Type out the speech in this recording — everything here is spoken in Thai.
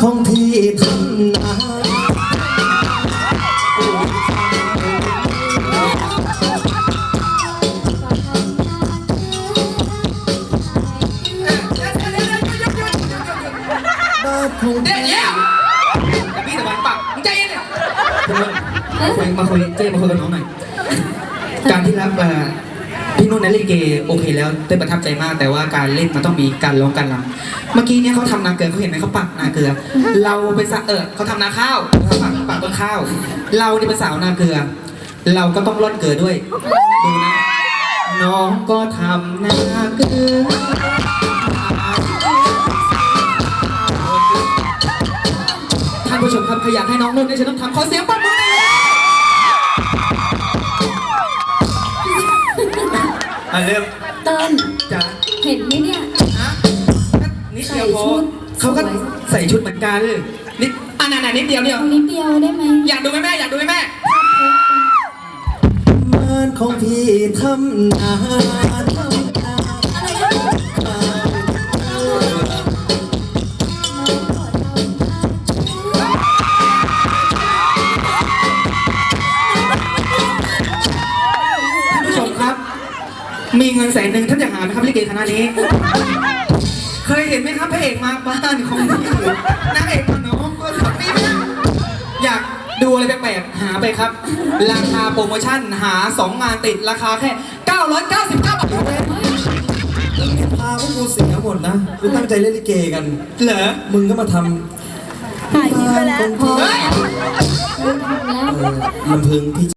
ของพี่ทำนาบ้านของเดี๋ยวเดี๋ยวแต่พี่ตะวันปักมึงใจเย็นเลยมาคุยเจ๊มาคุยกับน้องหน่อย การที่รับเอ่อ พี่นุ่นในเล่นเกโอเคแล้วเต้ยประทับใจมาก แต่ว่าการเล่นมันต้องมีการร้องการรำเมื่อกี้เนี่ยเขาทำนาเกลือเขาเห็นไหมเขาปักนาเกลือ เราเป็นสะเออเขาทำนาข้าวเขาปักปักต้นข้าว เรานี่เป็นสาวนาเกลือ เราก็ต้องร่อนเกลือด้วยดูนะน้องก็ทำนาเกลือท่านผู้ชมครับใครอยากให้น้องนุ่นได้ฉันต้องทำขอเสียงปรบมือ อยเลยอะเริ่มเติ้ลจ้ะเห็นไหมเนี่ยฮะนิดเดียวพอใส่ชุดเขาก็สวยใส่ชุดเหมือนกันนิดอะน่ะๆนิดเดียวเดียวเอานิดเดียวได้ไหมอยากดูไหมแม่อยากดูไหมแม่บ้านของพี่ทำนา มีเงินแสนหนึ่งท่านจะหาไหมครับลิเกคณะนี้ เคยเห็นไหมครับพระเอกมาบ้านของพี่นางเอกมาน้องก็ทำนี่นะอยากดูอะไรแปลกๆหาไปครับ ราคาโปรโมชั่นหา 2 งานติดราคาแค่ 999 บาทเองพาพวกกูเสียหมดนะกูตั้งใจเล่นลิเกกัน เหรอ มึงก็มาทถ่ายคลิปไปแล้วำพอเฮ้ยเริ่มทำแล้วเออลำพึงพี่